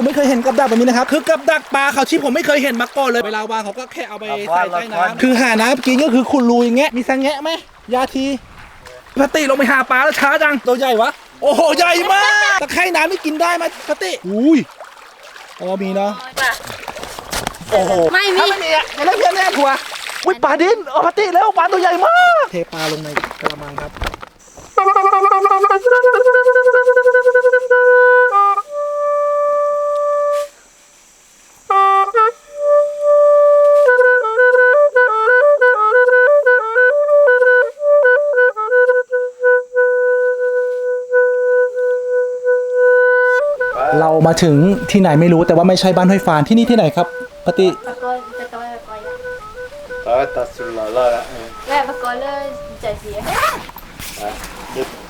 ผมไม่เคยเห็นกับดักแบบนี้นะครับคือกับดักปลาเขาที่ผมไม่เคยเห็นมาก่อนเลยเวลาวางเขาก็แค่เอาไปใส่ใต้น้ำคือหาน้ำกินก็คือขุดรูอย่างเงี้ยมีสังแงะไหมยาทีพติลงไปหาปลาแล้วช้าจังตัวใหญ่วะโอ้โหใหญ่มากตะไคร่น้ำนี่กินได้ไหมพติอุ้ยอ๋อมีเนาะโอ้โหไม่มีถ้าไม่มีอะจะเล่นเพี้ยนแน่ทัวร์อุ้ยปลาดินโอ้ปติแล้วปลาตัวใหญ่มากเทปลาลงในกระมังครับ เรามาถึงที่ไหนไม่รู้แต่ว่าไม่ใช่บ้านห้วยฟานที่นี่ที่ไหนครับปฏิปะกอนจะตัวปะกอน Ah, t'as sur la là, là. แม่ปะกอนเลยใจเสีย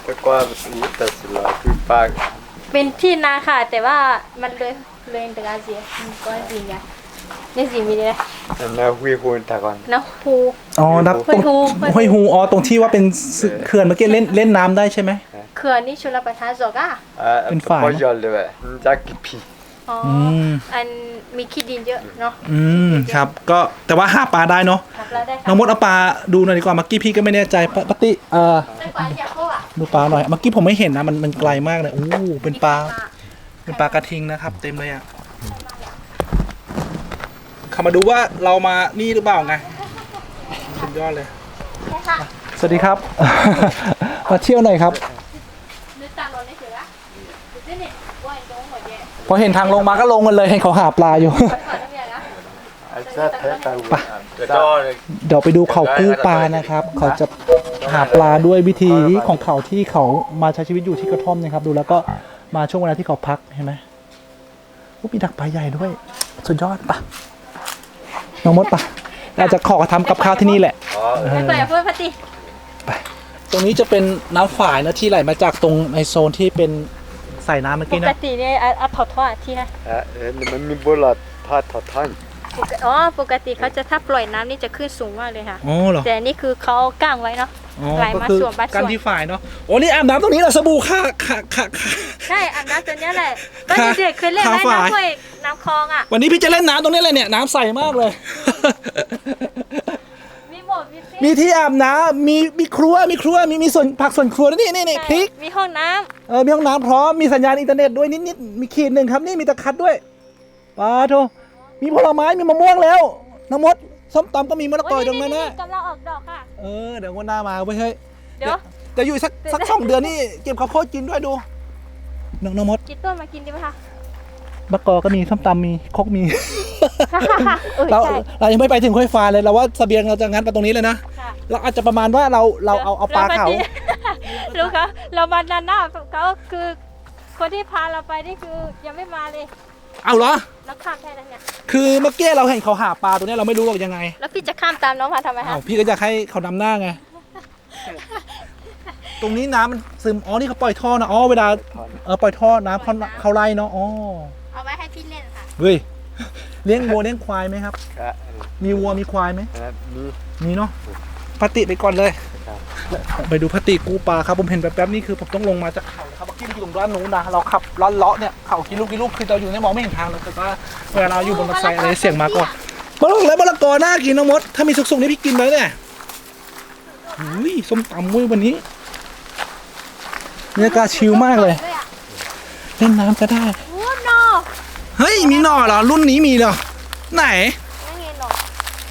C'est quoi Oui, t'as sur la plus pas. เป็นที่นาค่ะ แต่ว่ามันเลยเลยตะการเสียมันก็จริงไงนี่สิมีเลย On a oui, oui, t'as gone. นะภูอ๋อนับตรงห้วยฮูห้ห้ววยยฮูฮูอ๋อตรงที่ว่าเป็นสึเขื่อนเมื่อกี้เล่นเล่นน้ำได้ใช่ไหมเขื่อนนี่ชลประทานสกอะ Ah, Une t'as fois, pas hein. jolé, ouais. Jack Pi. อ๋ออมอันมีขี้ดินเยอะเนาะ อืมครับ ก็แต่ว่าหาปลาได้เนาะครับแล้วได้ค่ะน้องมดเอาปลาดูหน่อยดีกว่าเมื่อกี้พี่ก็ไม่แน่ใจปปฏิเอ่อได้กว่าอยากเข้าอะดูปลาหน่อยเมื่อกี้ผมไม่เห็นนะมันมันไกลมากเลยอู้เป็นปลา เป็นปลากระทิงนะครับ เต็มเลยอะเขามาดูว่าเรามานี่หรือเปล่าไงสุดยอดเลยใช่ค่ะสวัสดีครับ มาเที่ยวหน่อยครับ พอเห็นทางลงมาก็ลงกันเลยเห็นเขาหาปลาอยู่ไปก่อนน้ำยาละ Ah, ça, t'as t'as oui. เดี๋ยวไปดูเขากู้ปลานะครับ เขาจะหาปลาด้วยวิธีของเขาที่เขามาใช้ชีวิตอยู่ที่กระท่อมนะครับ ดูแล้วก็มาช่วงเวลาที่เขาพักเห็นไหมโอ้มีดักปลาใหญ่ด้วย สุดยอดปะน้องมดปะเราจะขอทำกับข้าวที่นี่แหละได้กว่าอย่าพูดพัติตรงนี้จะเป็นน้ำฝายนะที่ไหลมาจากตรงในโซนที่เป็น ใส่น้ำเมื่อปกี้กนะติเนี่ยอัดถอดทอดที่นะ Ah, le même bola, t'as t'as t'as. ปกติอ๋อปกติเขาจะถ้าปล่อยน้ำนี่จะขึ้นสูงมากเลยค่ะ อ๋อเหรอแต่อันนี่คือเขาก้างไว้เนาะ อ๋อไหลมาก็คือส่วนบางส่วน การที่ฝ่ายเนาะโอ้นี่อาบน้ำตรงนี้เหรอสบู่ค่ะค่ะค่ะค่ะ ใช่อาบน้ำตัวเนี้ยแหละก็ค่ะเด็กๆเคยเล่นไหมขาฝาย น้ำห้วยน้ำคลองอะวันนี้พี่จะเล่นน้ำตรงนี้เลยเนี่ยน้ำใสมากเลยมีห มดมีพริกมีที่อาบน้ำมีมีครัวมีครัวมีมีส่วนผักส่วนครัวด้วยนี่นี่นี่ใช่พริกมีห้องน้เออมีห้องน้ำพร้อมมีสัญญาณอินเทอร์เน็ตด้วยนิดนิดมีขีดหนึ่งครับนี่มีตะคัดด้วยปาโทมีผลไม้มีมะม่วงแล้วน้ำมดส้มตำก็มีมะละำกอตรงนั้นนะกำลังออกดอกค่ะ เออเดี๋ยววันหน้ามาเว้ยเฮ้ยเดี๋ยวเดี๋ยวอยู่สักสักสองเดือนนี่เก็บข้าวโพดกินด้วยดูน้องน้องมดกินต้นมากินดีไหมคะ มะกอก็มีส้มตำมีครกมี เออเราใช่ เรายังไม่ไปถึงค่อยฟ้าเลยเราว่าเสบียงเราจะงัดไปตรงนี้เลยนะค่ะ เราอาจจะประมาณว่าเราเราเอาเอาปลาเขารู้เขาเรามานานหน้าเขาคือคนที่พาเราไปนี่คือยังไม่มาเลยเอาเหรอ เราข้ามได้แล้วเนี่ยคือเมื่อกี้เราเห็นเขาหาปลาตัวเนี้ยเราไม่รู้หรอกยังไงแล้วพี่จะข้ามตามน้องมาทำไมคะอ้าวพี่ก็อยากให้เขานำหน้าไง ตรงนี้น้ำมันซึมอ๋อนี่เขาปล่อยท่อนะอ๋อเวลาเออปล่อยท่อน้ำเขาเขาไล่เนาะอ๋อเอาไว้ให้ พี่เล่นค่ะ เฮ้ยเลี้ยงวัวเลี้ยงควายไหมครับ Ah, มีวัวมีควายไหม ah, mi. มีเนาะพติไปก่อนเลยครับไปดูพติกูปลาครับผมเห็นแป๊บๆนี่คือผมต้องลงมาจากเขานะครับเมื่อกี้มันอยู่ตรงด้านนู้นนะเราขับล้อนเลาะเนี่ยเขากินลูกกินลูกคือเราอยู่เนี่ยมองไม่เห็นทางเลยแต่ว่าเวลาเราอยู่บนมอเตอร์ไซค์อะไรเสียงมาก่อนมะละกอและมะละกอน่ากินน้องมดถ้ามีสุกๆนี่พี่กินเลยเนี่ยอุ้ยส้มตำเว้ยวันนี้บรรยากาศชิลมากเลยด้วยอะเล่นน้ำก็ได้โอ้โน เฮ้ยมีหน่อเหรอรุ่นนี้มีเหรอไหนนั่นไงหนอ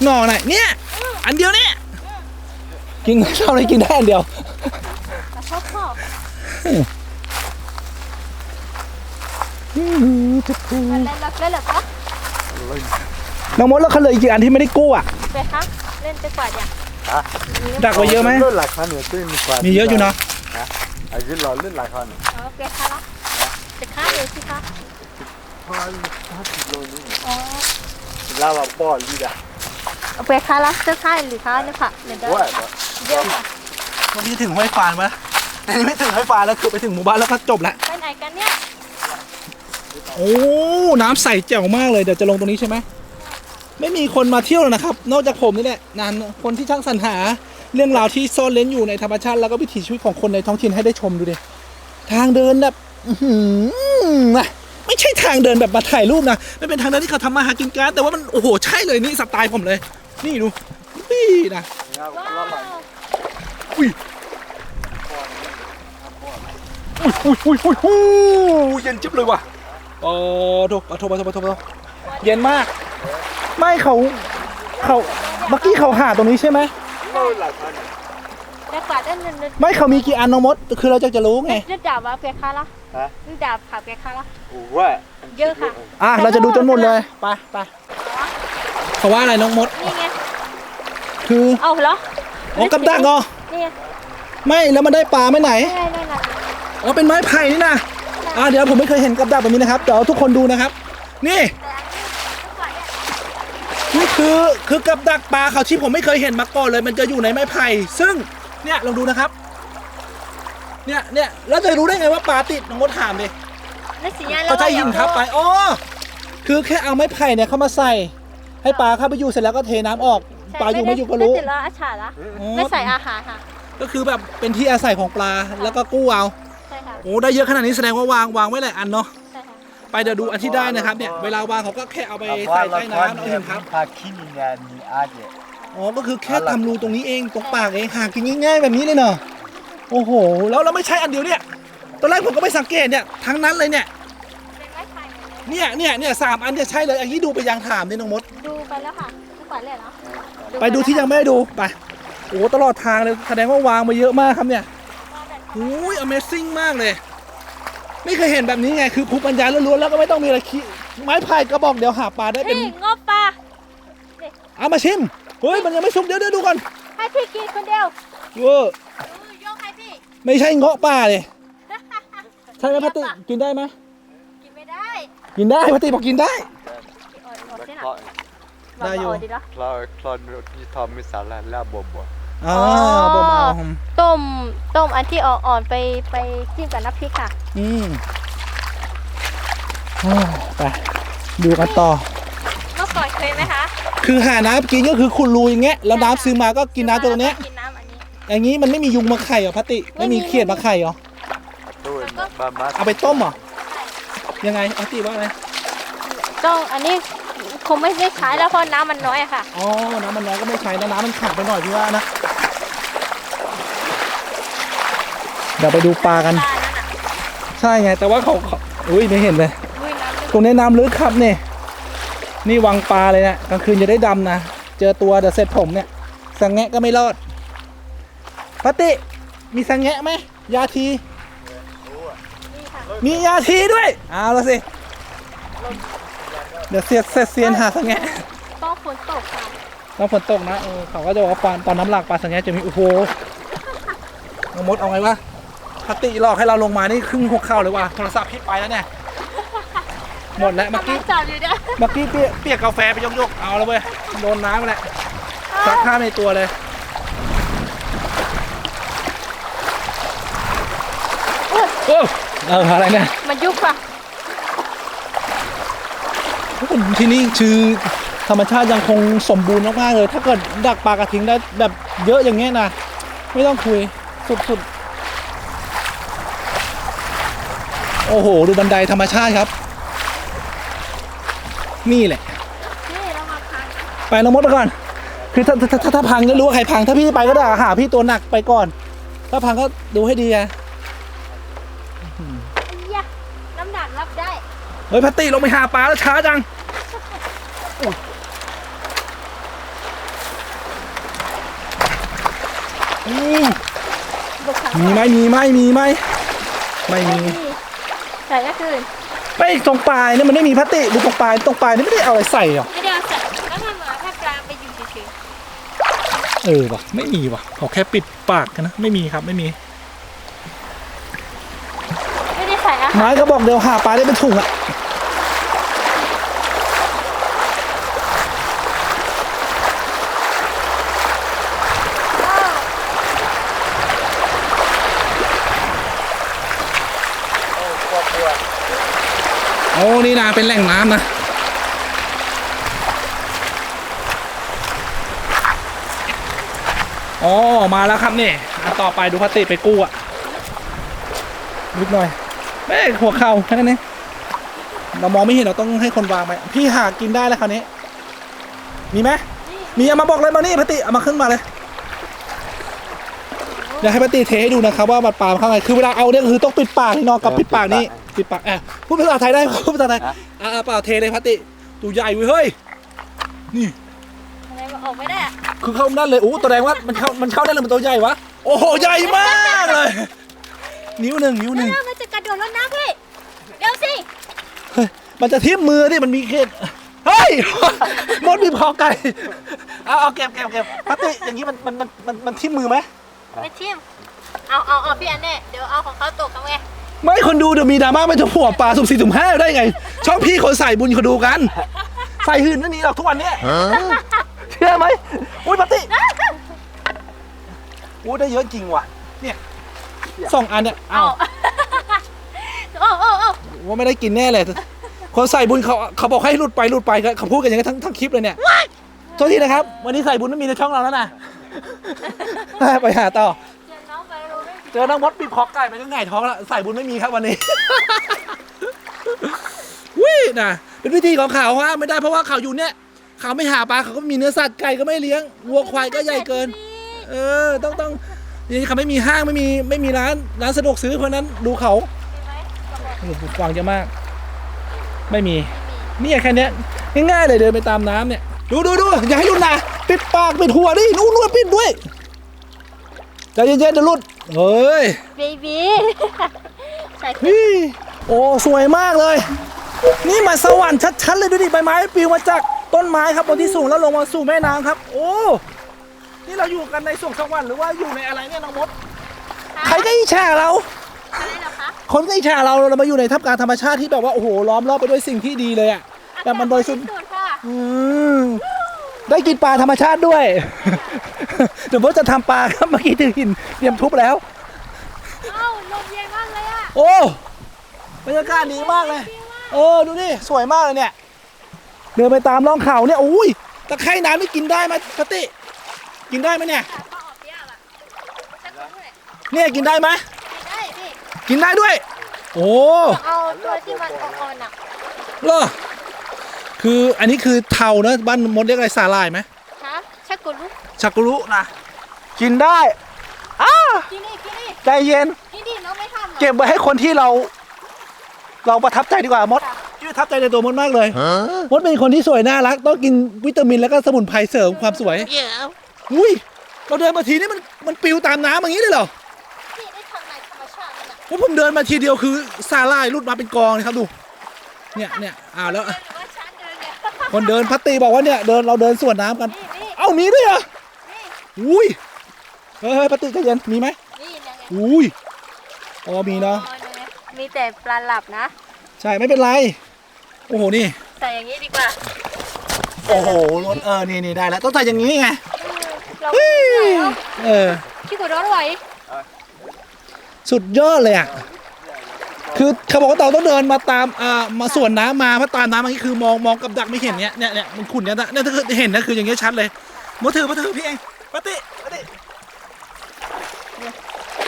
หน่อไหนเนี่ยอันเดียวเนี่ยกินเท่าไหรกินได้อันเดียวแต่ชอบชอบอืมจะกูอะไรลักเล่นเหรอคะน้องมดแล้วเขาเหลยอีกกี่อันที่ไม่ได้กู้อะไปคะเล่นไปกว่าเนี่ย Ah. ดักไว้เยอะไหม Le la canne, tu sais, mais quoi. มีเยอะอยู่เนาะ Ah, je l'ai le la canne. อ๋อไปคะแล้วไปคะเลยสิคะ อ๋อ Là, va pas, lui, là. เอาไปคะแล้วจะค่ายหรือคะเนี่ยค่ะเดี๋ยวเดี๋ยว Ouais, bah. เดี๋ยวค่ะวันนี้ถึงห้วยฟานปะอันนี้ไม่ถึงห้วยฟานแล้วคือไปถึงหมู่บ้านแล้วก็จบแล้วไปไหนกันเนี่ยโอ้น้ำใสแจ๋วมากเลยเดี๋ยวจะลงตรงนี้ใช่ไหมไม่มีคนมาเที่ยวเลยนะครับ นอกจากผมนี่แหละนานคนที่ช่างสรรหาเรื่องราวที่ซ่อนเล้นอยู่ในธรรมชาติแล้วก็วิถีชีวิตของคนในท้องถิ่นให้ได้ชมดูดิทางเดินแบบอื้อหือนะ ไม่ใช่ทางเดินแบบมาถ่ายรูปนะไม่เป็นทางเดินที่เขาทำมาหากินกันแต่ว่ามันโอ้โหใช่เลยนี่สไตล์ผมเลย นี่ดูนี่นะว้าวอุ้ยอุ้ยอุ้ยอุ้ยอุ้ยเย็นจิ๊บเลยว่ะโอ้โถโถโถโถโถโถเย็นมาก ไม่เขาเขาเมื่อกี้เขาหาตรงนี้ใช่ไหม แล้วกว่าด้านนึงไม่เขามีกี่อันน้องมด คือเราจะจะรู้ไงนึกดาบว่าเปียกค่ะละฮะนึกดาบขาเปียกค่ะละว่าเยอะค่ะอะเราจะดูจนหมดเลยไปไปเขาว่าอะไรน้องมดนี่ไงคือเอาเหรออ๋อกับดักเหรอนี่ไงไม่แล้วมันได้ปลาไหม่ไหนนี่ไงนี่ไงอ๋อเป็นไม้ไผ่นี่นะอ่าเดี๋ยวผมไม่เคยเห็นกับดักแบบนี้นะครับเดี๋ยวทุกคนดูนะครับ นี่นี่คือคือกับดักปลาเขาที่ผมไม่เคยเห็นมาก่อนเลย มันจะอยู่ในไม้ไผ่ซึ่ง เนี่ยลองดูนะครับ เนี่ยเนี่ยแล้วจะรู้ได้ไงว่าปลาติดน้องมดถามดินั่นสิญญาณเขาใช้หินทับไปอ๋อคือแค่เอาไม้ไผ่เนี่ยเข้ามาใส่ ให้ปลาเข้าไปอยู่เสร็จแล้วก็เทน้ำออกปลาอยู่ไม่อยู่ก็รู้ไม่ติดแล้วอาชาละอ๋อไม่ใส่อาหารค่ะ ก็คือแบบเป็นที่อาศัยของปลาแล้วก็กู้เอาใช่ค่ะโอ้ได้เยอะขนาดนี้แสดงว่าวางวางไว้หลายอันเนาะใช่ค่ะไปเดี๋ยวดูอันที่ได้นะครับเนี่ยเวลาวางเขาก็แค่เอาไปใส่ใต้น้ำเอาหินทับพาคินีเนี่ยมี อาเจอ๋อ ก็คือแค่ทำรูตรงนี้เอง ตรงปากเองหากินง่ายๆแบบนี้เลยเนาะโอ้โห แล้วเราไม่ใช่อันเดียวเนี่ย ตอนแรกผมก็ไม่สังเกตเนี่ย ทั้งนั้นเลยเนี่ย เป็นไม้ไผ่หมดเลยเนี่ยเนี่ยเนี่ยสามอันเนี่ยใช่เลย อันนี้ดูไปยังถามนี่น้องมด ดูไปแล้วค่ะทุกวันเลยเหรอไปดูที่ยังไม่ได้ดู ไป โอ้ตลอดทางเลย แสดงว่าวางมาเยอะมากครับเนี่ยโอ้ย Amazing มากเลย ไม่เคยเห็นแบบนี้ไง คือภูมิปัญญาล้วนๆแล้วก็ไม่ต้องมีอะไรคิดไม้พายกระบอกเดียวหาปลาได้เป็นนี่งบปลาเอามาชิม เฮ้ยมันยังไม่สุกเดี๋ยวเดี๋ยวดูก่อนให้พี่กินคนเดียวเอออือยกให้พี่ ไม่ใช่เงาะป่าเลยใช่ไหมพัตติกินได้ไหมกินไม่ได้กินได้พัตติบอกกินได้อดอดแล้วเส้นคลอะอได้อยู่ดีแล้วคลอคลอที่ทอมมิสาลาลาบบบอ๋ออบ่มเอาต้มต้มอันที่อ่อนๆไปไปจิ้มกับน้ำพริกค่ะอืมอ้าวไปดูกันต่อเมื่อ ก่อนเคยไหมคะคือหาน้ำกินก็คือขุดรูอย่างเงี้ยแล้วน้ำซื้อมาก็กินน้ำจากตรงเนี้ยกินน้ำอันนี้อย่างนี้มันไม่มียุงมาไข่เหรอพัตติไม่ไม่มีมีเขียดมาไข่เหรอตู้บามาเอาไปต้มเหรอยังไงพัตติว่าไงต้องอันนี้คงไม่ได้ใช้แล้วเพราะน้ำมันน้อยอะค่ะอ๋อน้ำมันน้อยก็ไม่ใช้นะน้ำมันขาดไปหน่อยพี่ว่านะเดี๋ยวไปดูปลากันปลานั่นอะใช่ไง แต่ว่าเขาเขาอุ้ยไม่เห็นเลยอุ้ยน้ำลึกตรงนี้น้ำลึกครับเนี่ย นี่วังปลาเลยเนะกลางคืนจะได้ดำนะ เจอตัวเดี๋ยวเสร็จผมเนี่ย สังแงะก็ไม่รอดปติ มีสังแงะไหม ยาทีนี่ค่ะมียาทีด้วย เอาละสิ เดี๋ยวเสียเสร็จเซียนหาสังแงะต้องฝนตกค่ะต้องฝนตกนะเออเขาก็จะบอกว่าปลาตอนน้ำหลากปลาสังแงะจะมีโอ้โหน้องมดเอาไงวะปติหลอกให้เราลงมานี่ครึ่งหัวเข่าเลยว่ะโทรศัพท์พี่ไปแล้วเนี่ย หมดแล้วเมื่อกี้กำลังจับอยู่เนี่ยเมื่อกี้เปียกเปียกกาแฟไปยกๆเอาแล้วเว้ยโดนน้ำไปแหละซักผ้าในตัวเลยโอ้เอออะไรเนี่ยมันยุบค่ะที่นี่คือธรรมชาติยังคงสมบูรณ์มากๆเลย ถ้าเกิดดักปลากระทิงได้แบบเยอะอย่างเงี้ยนะไม่ต้องคุยสุดๆ โอ้โห ดูบันไดธรรมชาติครับ นี่แหละ นี่เรามาพังไปน้องมดไปก่อน คือถ้าถ้าถ้าถ้าพังจะรู้ว่าใครพัง ถ้าพี่ไปก็ได้หาพี่ตัวหนักไปก่อน ถ้าพังก็ดูให้ดีอะไอ้ยะน้ำหนักรับได้ เฮ้ยพัตติลงไปหาปลาแล้วช้าจังอุ๊ยอืมบุกขังมีไหมมีไหมมีไหมไม่มี ใส่ก็คือ ไม่ตรงปลายเนี่ยมันไม่มีพลาสติกดูตรงปลายตรงปลายนี่ไม่ได้เอาอะไรใส่หรอไม่ได้เอาใส่แล้วทำเหมือนถ้าปลาไปอยู่เฉยเออว่ะไม่มีว่ะเขาแค่ปิดปากกันนะไม่มีครับไม่มี ๆไม่ได้ใส่อาหาร ไม้ก็บอกเดี๋ยวหาปลาได้เป็นถุงอะโอ้นี่นะเป็นแหล่งน้ำนะอ๋อมาแล้วครับนี่อันต่อไปดูพลาสติกไปกู้อะนิดหน่อยไม่หัวเข่าแค่นั้นเองเรามองไม่เห็นเราต้องให้คนวางไปพี่หากินได้แล้วคราวนี้ มีไหมมีเอามาบอกเลยมานี่พติเอามาขึ้นมาเลยเดี๋ยวให้พติเทให้ดูนะครับว่าบัตรปลามันเข้าไงคือเวลาเอาเนี่ยคือต้องปิดปากนี่นอนกับปิดปากนี่ ปิดปากแอบพูดภาษาไทยได้พูดภาษาไทย อ่าเปล่าเทเลยพติตัวใหญ่เว้ยเฮ้ย นี่ทำไมมันออกไม่ได้อะคือเข้าได้เลยโอ้แสดงว่ามันเข้ามันเข้าได้เลยมันตัวใหญ่วะ โอ้โหใหญ่มากเลย นิ้วหนึ่งนิ้วหนึ่ง แล้วมันจะกระโดดรถน้ำพี่เดี๋ยวสิเฮ้ยมันจะทิ่มมือดิมันมีเขตเฮ้ย มดมีพอไก่เอาเอาเก็บเก็บเก็บพัตติอย่างนี้มันมันมันมันมันทิ่มมือไหมไม่ทิ่มเอาเอาเอาพี่อันเน่เดี๋ยวเอาของเขาตกกันไง ไม่คนดูเดี๋ยวมีดราม่าไม่จะผัวปลาสุ่มสี่สุ่มห้าได้ไงชอบพี่คนใส่บุญเขาดูกัน ใส่หื่นไม่มีหรอกทุกวันเนี้ยเชื่อไหมอุ้ยพัตติอุ้ยได้เยอะจริงว่ะ เนี่ยสองอันเนี่ยเอาเอาโอ้โอ้โอ้ว่าไม่ได้กินแน่เลย คนใส่บุญเขาเขาบอกให้หลุดไปหลุดไปเขาพูดกันอย่างนี้ทั้งทั้งคลิปเลยเนี่ยโทษทีนะครับ วันนี้ใส่บุญไม่มีในช่องเราแล้วนะ ไปหาต่อ เจอน้องมดปีบคอกไก่ไปก็ง่ายท้องล้วใส่บุญไม่มีครับวันนี้ วินะเป็นวิธีของเขาฮะไม่ได้เพราะว่าเขาอยู่เนี่ย เขาไม่หาปลาเขาก็มีเนื้อสัตว์ไก่ก็ไม่เลี้ยงวัวควายก็ใหญ่เกิน เออ ต้องต้องนี่เขาไม่มีห้างไม่มีไม่มีร้านร้านสะดวกซื้อเพราะนั้นดูเขาหมโอ้โหกวางเยอะมาก ไม่มีนี่แค่เนี้ยง่ายๆเลยเดินไปตามน้ำเนี่ยดูดูดูอย่าให้หลุดนะปิดปากปิดหัวดินู่นนู่นปิดด้วยใจเย็นๆเดี๋ยวหลุด เฮ้ยเบบี้ใส่นี่โอ้สวยมากเลย นี่มันสวรรค์ชัดๆเลยดูดิใบไม้ปลิวมาจากต้นไม้ครับบนที่สูงแล้วลงมาสู่แม่น้ำครับ โอ้นี่เราอยู่กันในสวงสวรรค์หรือว่าอยู่ในอะไรเนี่ยน้องมดใครก็อิจฉาเรา อะไรเหรอคะคนก็อิจฉาเราเรามาอยู่ในท่ามกลางธรรมชาติที่แบบว่าโอ้โหล้อมรอบไปด้วยสิ่งที่ดีเลยอะแต่มันบริสุทธิ์สุดค่ะอืมได้กินปลาธรรมชาติด้วย เดี๋ยวพวกจะทำปลาครับเมื่อกี้ถือหินเตรียมทุบแล้ว เอ้าลมเย็นมากเลยอะโอ้บรรยากาศดีมากเลยเออดูนี่สวยมากเลยเนี่ยเดินไปตามร่องเขาเนี่ยอุ้ยตะไคร่น้ำนี่กินได้ไหมปติ กินได้ไหมเนี่ยแต่พอออกเปรี้ยวอะสักครั้งเลยเนี่ยกินได้ไหมได้พี่กินได้ด้วย โอ้เอาตัวที่มันอ่อนๆอะเหรอคืออันนี้คือเทานะบ้านมดเรียกอะไรสาลายไหมฮะชักกุลุ ชักกุรุนะ กินได้อ้ากินนี่กินนี่ใจเย็น กินนี่น้องไม่ทำหรอเก็บไว้ให้คนที่เรา เราประทับใจดีกว่ามดที่ประทับใจในตัวมดมากเลย มดเป็นคนที่สวยน่ารัก ต้องกินวิตามินแล้วก็สมุนไพรเสริมความสวยอุ้ยเราเดินมาทีนี่มันมันปิวตามน้ำอย่างนี้เลยเหรอพี่ได้ทำในธรรมชาติมันอะว่าผมเดินมาทีเดียวคือซาร่ายรุดมาเป็นกองเลยครับดู เนี่ยเนี่ยอ้าวแล้วหรือว่าฉันเดินเนี่ยคนเดินพัตตีบอกว่าเนี่ยเดินเราเดินสวนน้ำกันนี่นี่เอ้ามีด้วยเหรอนี่ อุ้ยเฮ้ยเฮ้ยพัตตีใจเย็นมีไหมนี่ยังไงอุ้ยอ๋อมีเนาะอ๋อเนี่ยมีแต่ปลาหลับนะ ใช่ไม่เป็นไรโอ้โหนี่ ใส่อย่างนี้ดีกว่าโอ้โหรถเออนี่นี่ได้แล้วต้องใส่อย่างนี้ไงเราเฮ้ยเออขี้กุร้อนไหวสุดยอดเลยอะ คือเขาบอกว่าเราต้องเดินมาตามอ่ามาสวนน้ำมาเพราะตามน้ำมันคือมองมองกับดักไม่เห็นเนี้ยเนี่ยเนี่ยมันขุ่นเนี่ยนะเนี่ยถ้าเห็นนะคืออย่างเงี้ยชัดเลยมือถือมือถือพี่เอง ปฏิปฏิ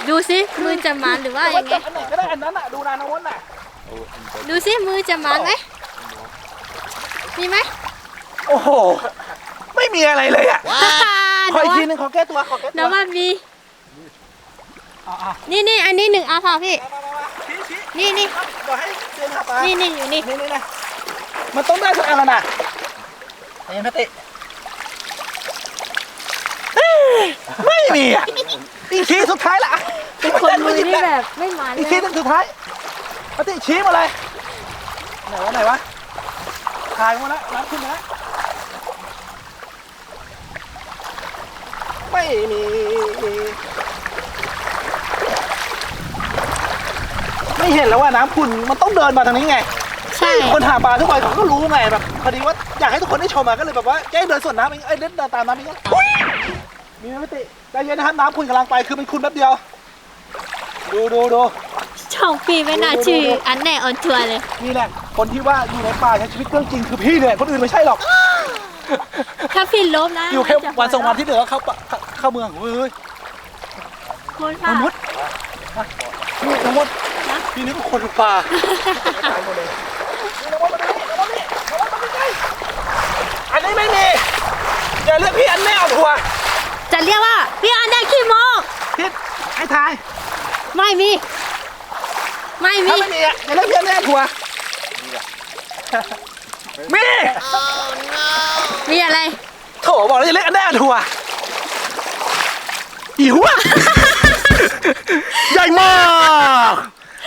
ดูสิมือจะมันหรือว่ายังไง จับอันไหนก็ได้อันนั้นอะ ดูนานวันน่ะดูสิมือจะมันไหมมีไหมโอ้โห ไม่มีอะไรเลยอะขออีกทีน้นึงขอแก้ตัวขอแก้ตัวองว่ามีอ่าอ่านี่นี่อันนี้หนึ่งเอาค่ะพี่ มามามาชี้ชี้นี่นี่เดี๋ยวให้เดินหาปลานี่นี่อยู่นี่นี่นี่นะมันต้องได้สักอันแล้วนะเห็นไหมติเอ้ย ไม่มีอะอีกทีสุดท้ายละเป็นคนมือนี่แบบไม่มันอีกเลทียหนึงสุดท้ายปฏิชี้มาเลยไหนวะไหนวะถ่ายมาแล้วน้ำขึ้นมาแล้วไม่มีไม่เห็นแล้วว่าน้ำขุ่นมันต้องเดินมาทางนี้ไงใช่คนหาปลาทุกวันเขาก็รู้ไงแบบพอดีว่าอยากให้ทุกคนได้ชมอะก็เลยแบบว่าแจ้งเดินสวนน้ำเองไอ้ยเดินตามน้ำเอง มีไหมพี่ติใจเย็นนะครับน้ำคุณกำลังไปคือมันคุณแป๊บเดียว ดูดูดูช่องปีไม่น่าชื่อ อันแน่ออนทัวร์เลย นี่แหละ คนที่ว่าอยู่ในป่าใช้ชีวิตเรื่องจริงคือพี่เนี่ยคนอื่นไม่ใช่หรอก ถ้าพี่ลบนะอยู่แค่จะวันสองวันที่เหลือเข้าป่าเข้าเข้าเมืองเฮ้ยคนน้มาองมดนี่น้องมดพี่นึกว่าคนป่าน้องมดมาดูนี่น้องมดนี่น้องมดมาใกล้ๆอันนี้ไม่มีอย่าเรียกพี่อันแน่เอาทัวร์ จะเรียกว่าพี่อันได้ขี้โมพี่ให้ทาย ไม่มี ไม่มี ถ้าไม่มีอะอย่าเรียกพี่อันแน่เอาทัวร์มีมีอะไร โถบอกแล้วอย่าเรียกอันแน่เอาทัวร์อีหัวใหญ่มาก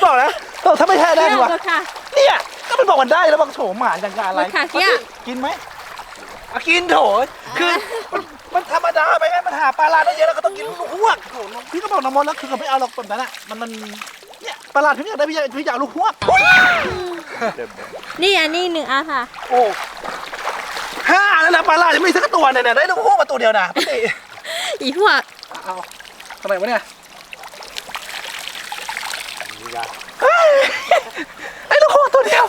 บอกแล้วเออถ้าไม่ใช่อันแน่เรียเอากทัวร์ก็ค่ะเนี่ยก็มันบอกมันได้แล้วบางโถหมาอย่างกับอะไรมันขาดเกี้ยกินไหมอะกินโถคือมันมันธรรมดาไป ไงมันหาปลาลาได้เยอะแล้วก็ต้องกินลูกหวกโถพี่ก็บอกน้ำมนต์แล้วคือเขาไม่เอาหรอกแบบนั้นอะมันมันเนี่ยปลาลาพี่อยากได้พี่อยากพี่อยากเอาลูกหวกนี่อันนี้หนึ่งอันค่ะ โอ้ห้าแล้วนะปลาลาจะมีสักตัวเนี่ยเนี่ยได้ลูกหวกมาตัวเดียวนะพี่ติอีหัวกเอาทำไมวะเนี่ยนี่ละเฮ้ยไอ้ลูกหวกตัวเดียว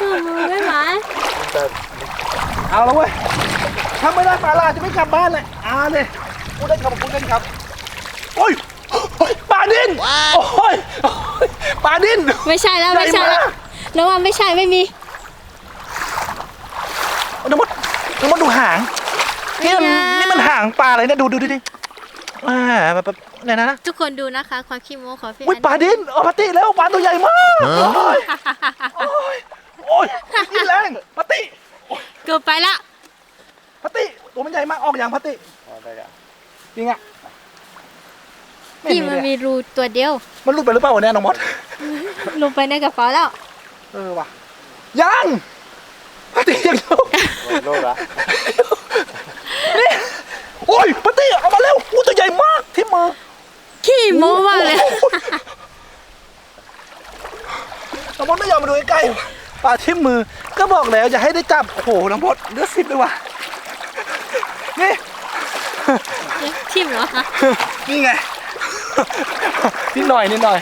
ตัวมือไม่ไหมแต่เอาแล้วเว้ย ถ้าไม่ได้ปลาลาจะไม่กลับบ้านเลยเอาเลยพูดได้ครับพูดได้ครับโอ้ยโอ้ยปลาดินโอ้ยโอ้ยปลาดินไม่ใช่แล้วไม่ใช่ใหญ่แล้วมากแล้วว่าไม่ใช่ไม่มีน้ำมดน้ำมดดูหางนี่มันไม่นะนี่มันหางปลาอะไรเนี่ยดูดูดิดิอ่าแบบแบบไหนนะนะทุกคนดูนะคะ ความขี้โมของพี่อุ้ยอันปลาดินเอาปลาติแล้วปลาตัวใหญ่มากโอ้ยโอ้ยโอ้ยกินแรงปลาติเกือบไปละ ปลาติตัวมันใหญ่มากออกอย่างปลาติพอได้ละจริงอะไม่พี่มีมันเลยมีรูตัวเดียวมันหลุดไปหรือเปล่าวะเนี่ยน้องมด ลงไปในกระเป๋าแล้ว เออว่ะยังปลาติยังอยู่หมดโลกละนี่โอ้ยปลาติเอามาเร็วอู้ตัวใหญ่มากที่มือขี้โมมากเลย น้องมดไม่ยอมมาดูใกล้ๆปลาที่มือก็บอกแล้วอย่าให้ได้จับโอ้โหน้องมดเลือดสิบเลยว่ะ นี่ทิมเหรอคะนี่ไง นิดหน่อยนิดหน่อย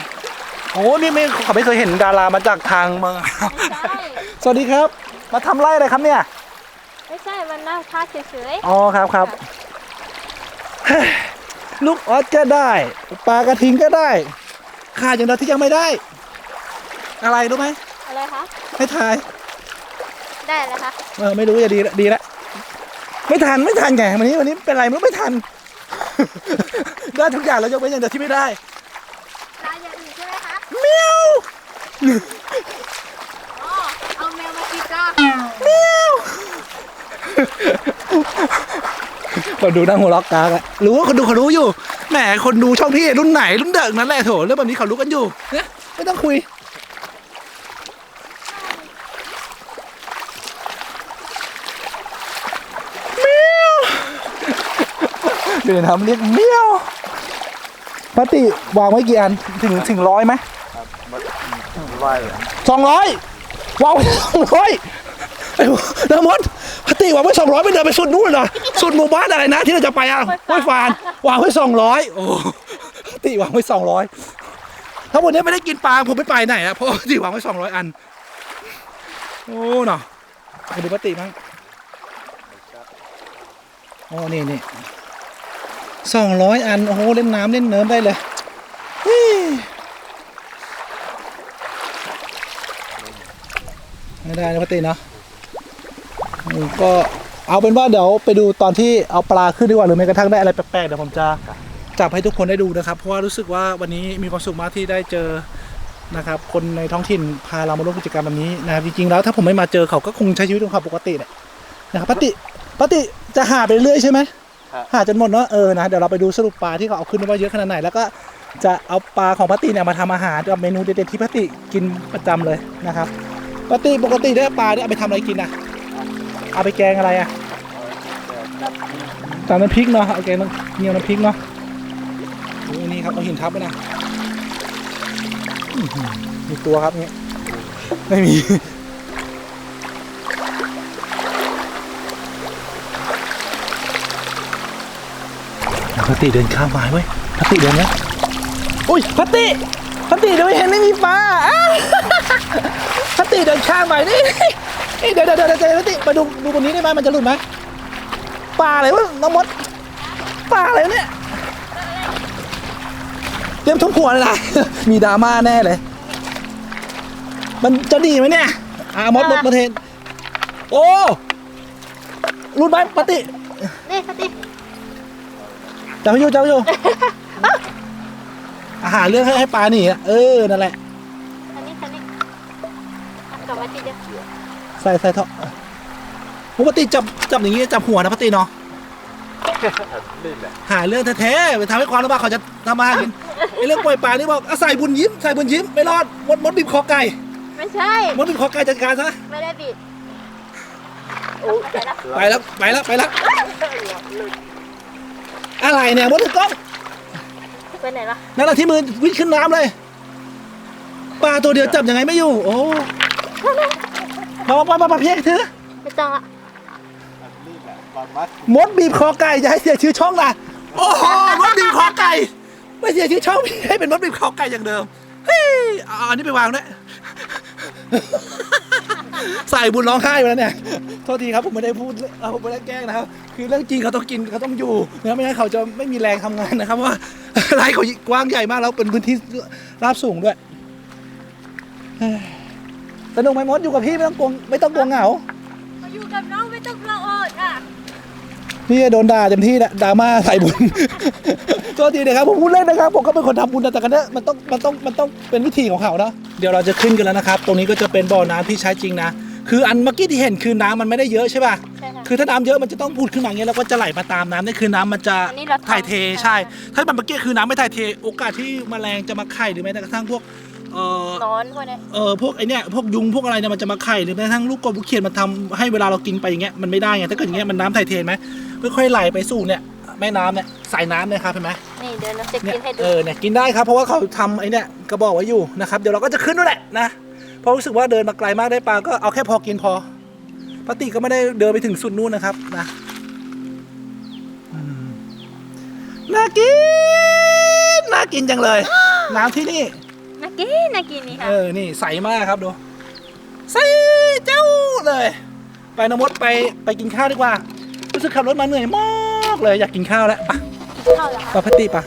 โอ้นี่ไม่เขาไม่เคยเห็นดารามาจากทางเมืองใช่สวัสดีครับ มาทำไรอะไรครับเนี่ย ไม่ใช่ มันน่าพักเฉยอ๋อครับครับเฮ้ยลูกออสก็ได้ ปลากระทิงก็ได้ ขาดอย่างเดียวที่ยังไม่ได้ อะไรรู้ไหมๆอะไรคะ ให้ทาย ได้แล้วคะ เออไม่รู้จะดีละดีละ ไม่ทันไม่ทันไงวันนี้วันนี้เป็นไรไม่รู้ไม่ทัน ได้ทุกอย่างแล้วยกเว้นอย่างเดียวที่ไม่ได้ได้อย่างอื่นใช่ไหมคะเมียวอ๋อเอาแมวมากินจ้าคนดูนั่งหัวล็อกกากอะรู้ว่าคนดูเขารู้อยู่แหมคนดูช่องพี่รุ่นไหนรุ่นเด็กนั่นแหละโถเรื่องแบบนี้เขารู้กันอยู่เนี่ยไม่ต้องคุยเมียว เดี๋ยวนะมันเรียกเมียวปกติวางไว้กี่อันถึงถึงร้อยไหมรับมันไหวเลยสองร้อยว้าวสองร้อยไอ้นามดพติวางไว้สองร้อยไปเดินไปสุดนู่นเหรอสุดหมู่บ้านอะไรนะที่เราจะไปอะห้วยฟานวางไว้สองร้อยโอ้พติวางไว้สองร้อยถ้าวันนี้ไม่ได้กินปลาผมไม่ไปไหนอะเพราะพติวางไว้สองร้อยอันโอ้เนาะไปดูพติมั้งโอ้นี่นี่ สองร้อยอัน โอ้โห เล่นน้ำเล่นเนิมได้เลยไม่ได้นะปกติเนาะก็เอาเป็นว่าเดี๋ยวไปดูตอนที่เอาปลาขึ้นดีกว่าหรือแม้กระทั่งได้อะไรแปลกๆเดี๋ยวผมจะจับให้ทุกคนได้ดูนะครับ เพราะว่ารู้สึกว่าวันนี้มีความสุขมากที่ได้เจอนะครับ คนในท้องถิ่นพาเรามาร่วมกิจกรรมแบบนี้นะครับจริงๆแล้วถ้าผมไม่มาเจอเขาก็คงใช้ชีวิตของเขาปกติแหละนะครับปกติปกติจะหาไปเรื่อยใช่ไหม หาจนหมดเนาะเออนะเดี๋ยวเราไปดูสรุปปลาที่เขาเอาขึ้นว่าเยอะขนาดไหนแล้วก็จะเอาปลาของปกติเนี่ยมาทำอาหารกับเมนูเด็ดๆที่ปกติกินประจำเลยนะครับปกติปกติได้ปลาเนี่ยเอาไปทำอะไรกินอะเอาไปแกงอะไรอะตามน้ำพริกเนาะเอาแกงน้ำเนียวน้ำพริกเนาะนี่ครับเอาหินทับไปนะมีตัวครับเนี่ยไม่มี พัตติเดินข้ามมาเว้ยพัตติเดินนะอุ้ยพัตติพัตติเดี๋ยวเห็นไม่มีปลาอ้าวพัตติเดินข้ามไปนี่เอ้ยเดี๋ยวเดี๋ยวเดี๋ยวเดี๋ยวพัตติมาดูดูตรงนี้ได้ไหมมันจะหลุดไหมปลาอะไรวะน้องมดปลาอะไรวะเนี่ยเตรียมทุบหัวเลยนะมีดราม่าแน่เลย มันจะดีไหมเนี่ยอ่ามดมดมดเห็นโอ้รุ่นไหมปฏินี่สติ จับให้อยู่จับให้อยู่อาหารเรื่องให้ให้ปลาหนีอะเออนั่นแหละอันนี้อันนี้เอากลับมาทีเดียวใส่ใส่เถอะปกติจับจับอย่างงี้จับหัวนะปฏิเนาะนี่แหละหาเรื่องแท้ๆไปทำให้ความลำบากเขาจะทำมาหากินไอ้เรื่องปล่อยปลานี่บอกอาศัยบุญยิ้มใส่บุญยิ้มไม่รอดมดมดบีบคอไก่ไม่ใช่ มดบีบคอไก่จัดการซะไม่ได้บิด ไปแล้วไปแล้วไปแล้ว อะไรเนี่ยมดถึงกล้องไปไหนล่ะนั่นแหละที่มือวิ่งขึ้นน้ำเลยปลาตัวเดียวจับยังไงไม่อยู่ โอ้มามามามาเพียกเถอะไม่ต้องละนี่แหละบางมัดมดบีบคอไก่อย่าให้เสียชื่อช่องนะโอ้โหมดบีบคอไก่ไม่เสียชื่อช่องให้เป็นมดบีบคอไก่อย่างเดิมเฮ้ยเอาอันนี้ไปวางด้ว ยใส่บุญร้องไห้ไปแล้วเนี่ย โทษทีครับผมไม่ได้พูดเอาผมไม่ได้แกล้งนะครับ คือเรื่องจริงเขาต้องกินเขาต้องอยู่นะครับไม่งั้นเขาจะไม่มีแรงทำงานนะครับเพราะว่าไร่เขากว้างใหญ่มากแล้วเป็นพื้นที่ราบสูงด้วยสนุกไหมมดอยู่กับพี่ไม่ต้องกลัวไม่ต้องกลัวเหงามาอยู่กับน้องไม่ต้องกลัวอดอะ พี่โดนด่าเต็มที่แหละดราม่าใส่บุญ โทษทีนะครับผมพูดเล่นนะครับ ผมก็เป็นคนทำบุญนะแต่กันเนี้ยมันต้องมันต้องมันต้องเป็นวิธีของเขาเนาะเดี๋ยวเราจะขึ้นกันแล้วนะครับ ตรงนี้ก็จะเป็นบ่อน้ำที่ใช้จริงนะ คืออันเมื่อกี้ที่เห็นคือน้ำมันไม่ได้เยอะใช่ป่ะ ใช่ค่ะ คือถ้าน้ำเยอะมันจะต้องพูดขึ้นมาอย่างเงี้ยแล้วก็จะไหลมาตามน้ำนี่คือน้ำมันจะอันนี้เราทำถ่ายเทใช่ ใช่ ถ้ามันเมื่อกี้คือน้ำไม่ถ่ายเทโอกาสที่แมลงจะมาไข่หรือแม้แต่กระทั่งพวกเอ่อ นอนพวกเนี้ย เออพวกไอเนี้ยพวกยุงพวกอะไรเนี่ยมันจะมาไข่หรือแม้กระทั่งลูกกบลูกเขียดมันทำให้เวลาเรากินไปอย่างเงี้ยมันไม่ได้ไงถ้าเกิดอย่างเงี้ยมันน้ำถ่ายเทไหม ค่อยๆไหลไปสู่เนี่ยแม่น้ำเนี่ยสายน้ำเนี่ยครับเห็นไหมนี่เดี๋ยวเราจะเนี่ยกินให้ดู เออเนี่ยกินได้ครับเพราะว่าเขาทำไอเนี่ยกระบอกไว้อยู่นะครับเดี๋ยวเราก็จะขึ้นด้วยแหละนะเพราะรู้สึกว่าเดินมาไกลมากได้ปลาก็เอาแค่พอกินพอปกติก็ไม่ได้เดินไปถึงสุดนู่นนะครับนะอืมน่ากินน่ากินจังเลย น้ำที่นี่ น่ากินน่ากินนี่ค่ะ เออ นี่ใสมากครับดู ใสเจ้าเลย ไปนมดไปไปกินข้าวดีกว่า รู้สึกขับรถมาเหนื่อยมากเลยอยากกินข้าวแล้วไปเข้าแล้วปะพัตติปะ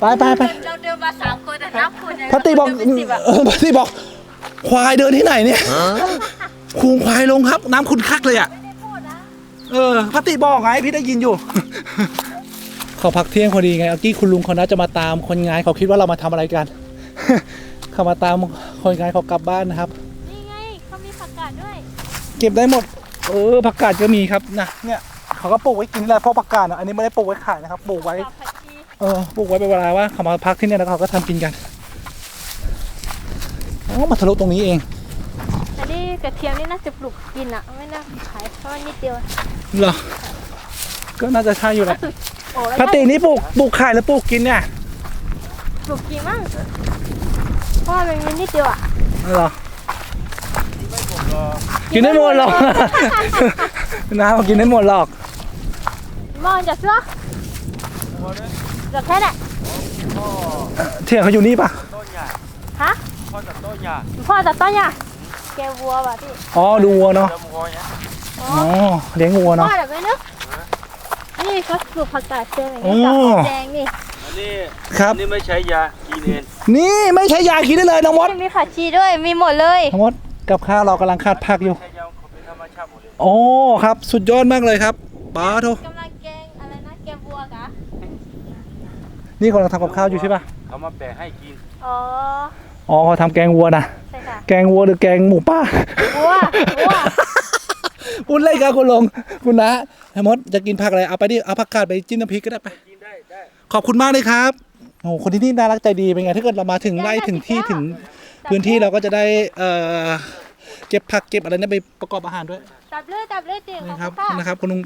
ไปไปไปเราเดินมาสามคนแต่นับคนยังพัตติบอกเดินเป็นสิบอะเออพัตติบอก ควายเดินที่ไหนเนี่ยคูงควายลงครับ น้ำขุนคักเลยอะ ไม่ได้พูดนะเออพัตติบอกไงพี่ได้ยินอยู่ เขาพักเที่ยงพอดีไงเมื่อกี้คุณลุงเขาน่าจะมาตามคนงานเขาคิดว่าเรามาทำอะไรกัน เขามาตามคนงานเขากลับบ้านนะครับ นี่ไงเขามีผักกาดด้วย เก็บได้หมด เออผักกาดก็มีครับนะเนี่ยเขาก็ปลูกไว้กินแหละเพราะผักกาดอะอันนี้ไม่ได้ปลูกไว้ขายนะครับปลูกไว้ปลาผักชีเออปลูกไว้เป็นเวลาว่าเขามาพักที่เนี่ยแล้วเขาก็ทำกินกันอ๋อมาทะลุตรงนี้เองอันนี้กระเทียมนี่น่าจะปลูกกินอะไม่น่าขายเพราะว่านิดเดียวเหรอก็น่าจะใช่อยู่แหละโอ้แล้วพาตินี่ปลูกปลูกขายหรือปลูกกินเนี่ยปลูกกินมั้งเพราะว่ามันมีนิดเดียวอะเหรอ กินได้หมดหรอกนะบอกกินได้หมดหรอก มองจากเสื้อจากแค่ไหนเที่ยงเขาอยู่นี่ปะต้นหญ้าฮะ พ่อจะต้นหญ้าพ่อจากต้นยังแกวัวป่ะพี่ อ๋อ ดูวัวเนาะจำหัวเนี่ยอ๋ออ๋อ เลี้ยงวัวพ่เนาะอเดี๋ยวไปนึกนี่เขาปลูกผักกาดเจออย่างโอ้นี้กับแดงนี่อันนี้ครับอันนี้ไม่ใช้ยากินเองนี่ไม่ใช่ยากินได้เลยน้องมดมีผักชีด้วยมีหมดเลยน้องมด กับข้าวเรากำลังขาดผักอยู่ใช้ยาเขาเป็นธรรมชาติหมดเลยโอ้ครับ สุดยอดมากเลยครับป้าโทกำลังแกงอะไรนะแกงวัวกะนี่กำลังทำกับข้าวอยู่ใช่ปะเขามาแบ่งให้กินอ๋ออ๋อเขาทำแกงวัวนะใช่ค่ะแกงวัวหรือแกงหมูป้าวัววัวพูดเล่นครับคุณลงคุณนะไอ้มดจะกินผักอะไรเอาไปดิเอาผักกาดไปจิ้มน้ำพริกก็ได้ไป กินได้ได้ขอบคุณมากเลยครับโอ้โหคนที่นี่น่ารักใจดีเป็นไงถ้าเกิดเรามาถึงไร่ถึงที่ถึง พื้นที่เราก็จะได้เอ่อเก็บผักเก็บอะไรเนี่ยไปประกอบอาหารด้วยจับเลยจับเลยเตียงนะขครัอบบคุณค่ะนะครับคุณลุง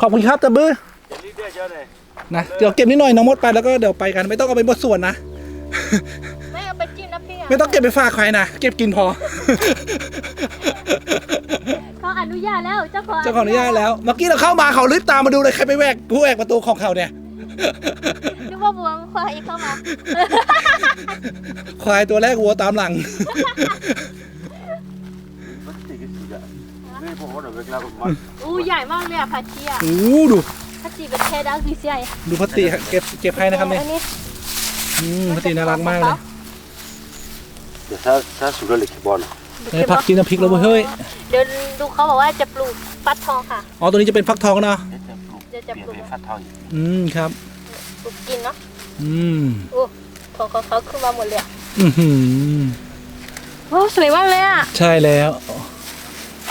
ขอบคุณครับตะบื้อเดี๋ยวนี้เดือดเยอะเลยนะเดี๋ยวเก็บนิดหน่อยน้องมดไปแล้วก็เดี๋ยวไปกันไม่ต้องเอาไปหมดส่วนนะ ไม่เอาไปจิ้มน้ำพริกอะไม่ต้องเก็บไปฝากใครนะเก็บกินพอ เขาอนุญาตแล้วเจ้าของเจ้าของอนุญาตแล้ว เมื่อกี้เราเข้ามาเขารีบตามมาดูเลยใครไปแหวกผู้แหวกประตูของเขาเนี่ย นึกว่าบัวมันควายเข้ามา ควายตัวแรกวัวตามหลังมันติดกันสุดอะนี่ผมว่าเดี๋ยวเวลาผมมาอู้ใหญ่มากเลยอะผักชีอะโอ้โหดูผักชีเป็นแค่ดาวสีใหญ่ดูพัตติเก็บเก็บให้นะครับเนี่ยอันนี้อืมพัตติน่ารักมากเลยดี๋ยวถ้าถ้าสุดเลยคิดบอลในผักกินน้ำพริกแล้วเว้ยเฮ้ย เดี๋ยวดูเขาบอกว่าจะปลูกฟักทองค่ะ อ๋อ ตัวนี้จะเป็นฟักทองนะ เดี๋ยวจะปลูกฟัดทองอืมครับ ปลูกกินเนาะ อืมโอ้เขาเขาเขาขึ้นมาหมดเลยอะอือหือโอ้สวยมากเลยอะ ใช่แล้ว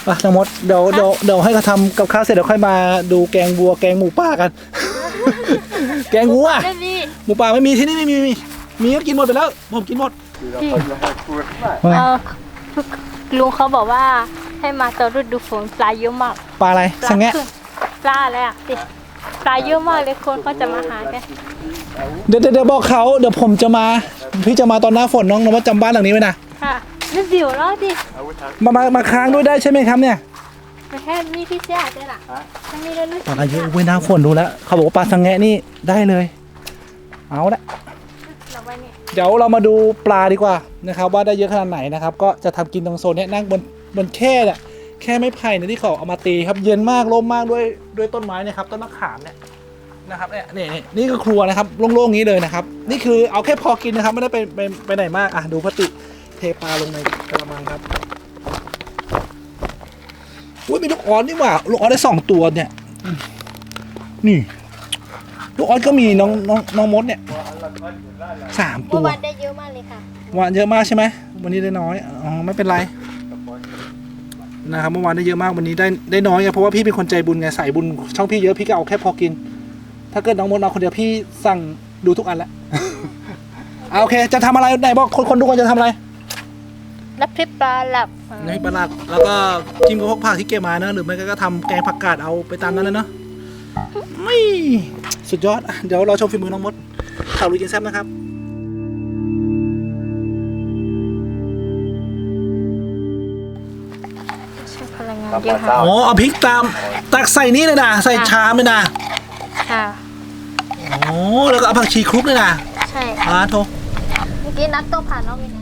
ไปน้องมดเดี๋ยวเดี๋ยวเดี๋ยวให้เขาทำกับข้าวเสร็จเดี๋ยวค่อยมาดูแกงวัวแกงหมูป่ากัน แกงวัว ได้ดีหมูป่าไม่มีที่นี่ไม่มีไม่มีมีก็กินหมดไปแล้ว ผมกินหมดเออลุงเขาบอกว่าให้มาตอนฤดูฝนปลาเยอะมากปลาอะไรปลาสังแงะขึ้น ปลาอะไรอะสิปลาเยอะมากเลยคนเขาจะมาหากันเดี๋ยวเดี๋ยวเดี๋ยวบอกเขาเดี๋ยวผมจะมา พี่จะมาตอนหน้าฝนน้องน้องว่าจำบ้านหลังนี้ไว้นะค่ะนี่สิวแล้วดิมามามาค้างด้วยได้ใช่ไหมครับเนี่ยไม่แค่มีพี่เสียด้วยล่ะทั้งนี้เลยนะปลาอายุเว้ยหน้าฝนดูแล้วเขาบอกว่าปลาสังแงะนี่ได้เลย เอาละเราไว้นี่เดี๋ยวเรามาดูปลาดีกว่านะครับ ว่าได้เยอะขนาดไหนนะครับ ก็จะทำกินตรงโซนเนี้ยนั่งบนบนแค่เนี่ย แค่ไม้ไผ่เนี่ยที่เขาเอามาตีครับ เย็นมากร่มมากด้วยด้วยต้นไม้เนี่ยครับต้นมะขามเนี่ยนะครับเนี่ยนี่นี่นี่คือครัวนะครับโล่งๆนี้เลยนะครับ นี่คือเอาแค่พอกินนะครับไม่ได้ไปไปไปไหนมากอะดูพติเทปลาลงในกระมังครับอุ้ยมีลูกออสนี่หว่าลูกออสได้สองตัวเนี่ยอืมนี่ลูกออสก็มีน้องน้องน้องมดเนี่ยสามตัเมื่อววานได้เยอะมากเลยค่ะวานเยอะมากใช่ไหมวันนี้ได้น้อยอ๋อไม่เป็นไร นะครับเมื่อวานได้เยอะมากวันนี้ได้ได้น้อยไงเพราะว่าพี่เป็นคนใจบุญไงใส่บุญช่องพี่เยอะพี่ก็เอาแค่พอกิน ถ้าเกิดน้องมดเอาคนเดียวพี่สั่งดูทุกอันแล้วเอาโอเค จะทำอะไรไหนบอกคนคนทุกคนจะทำอะไรน้ำพริกปลาหลับน้ำพริกปลาหลักแล้วก็จิ้มกับพวกผักที่เก็บมานะหรือไม่ก็ทำแกงผักกาดเอาไปตามนั้นเลยเนาะไม่สุดยอดอะเดี๋ยวเราชมฝีมือน้องมดข่าวลุยกินแซ่บนะครับ ช้พลังงานเยอะค่ะ อ๋อเอาพริกตามตักใส่นี่เลยนะใส่ชามเลยนะค่ะโอ้แล้วก็เอาผักชีคลุกเลยนะใช่ อ่าโท เมื่อกี้นัดโต๊ะผ่านน้องมีนะ